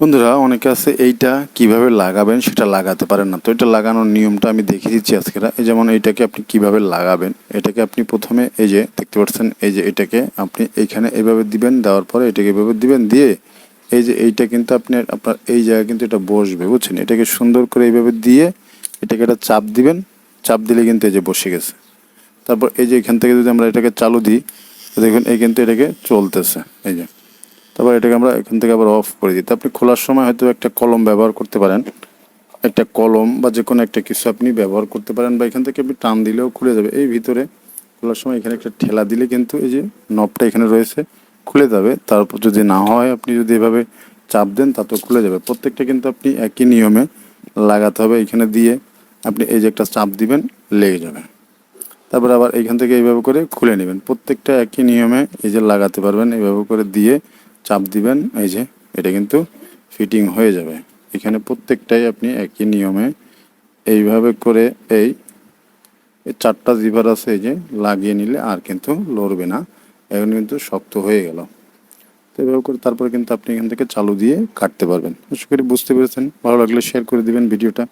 বন্ধুরা, অনেকে আছে এইটা কীভাবে লাগাবেন সেটা লাগাতে পারেন না। তো এটা লাগানোর নিয়মটা আমি দেখিয়ে দিচ্ছি আজকে। এই যেমন এইটাকে আপনি কীভাবে লাগাবেন, এটাকে আপনি প্রথমে এই যে দেখতে পাচ্ছেন, এই যে এটাকে আপনি এইখানে এইভাবে দিবেন, দেওয়ার পরে এটাকে এইভাবে দিবেন, দিয়ে এই যে এইটা কিন্তু আপনি আপনার এই জায়গায় কিন্তু এটা বসবে, বুঝছেন? এটাকে সুন্দর করে এইভাবে দিয়ে এটাকে একটা চাপ দিবেন, চাপ দিলে কিন্তু এই যে বসে গেছে। তারপর এই যে এখান থেকে যদি আমরা এটাকে চালু দিই, তো দেখুন এই কিন্তু এটাকে চলতেছে, এই যে। তারপর এটাকে আমরা এখান থেকে আবার অফ করে দিই। আপনি খোলার সময় হয়তো একটা কলম ব্যবহার করতে পারেন। একটা কলম বা যে কোনো একটা কিছু আপনি ব্যবহার করতে পারেন বা এখান থেকে আপনি টান দিলেও খুলে যাবে। এই ভিতরে খোলার সময় এখানে একটা ঠেলা দিলে কিন্তু এই যে নবটা এখানে রয়েছে, খুলে যাবে। তারপর যদি না হয়, আপনি যদি এভাবে চাপ দেন, তাতেও খুলে যাবে। প্রত্যেকটা কিন্তু আপনি একই নিয়মে লাগাতে হবে। এখানে দিয়ে আপনি এই যে একটা চাপ দিবেন, লেগে যাবে। তারপর আবার এইখান থেকে এইভাবে করে খুলে নেবেন। প্রত্যেকটা একই নিয়মে এই যে লাগাতে পারবেন। এইভাবে করে দিয়ে চাপ দিবেন, এই যে, এটা কিন্তু ফিটিং হয়ে যাবে। এখানে প্রত্যেকটাই আপনি একই নিয়মে এইভাবে করে এই চারটা জিভার আছে, এই যে, লাগিয়ে নিলে আর কিন্তু লড়বে না। এখন কিন্তু শক্ত হয়ে গেল। তো এভাবে করে তারপরে কিন্তু আপনি এখান থেকে চালু দিয়ে কাটতে পারবেন। আশা করি বুঝতে পেরেছেন। ভালো লাগলে শেয়ার করে দিবেন ভিডিওটা।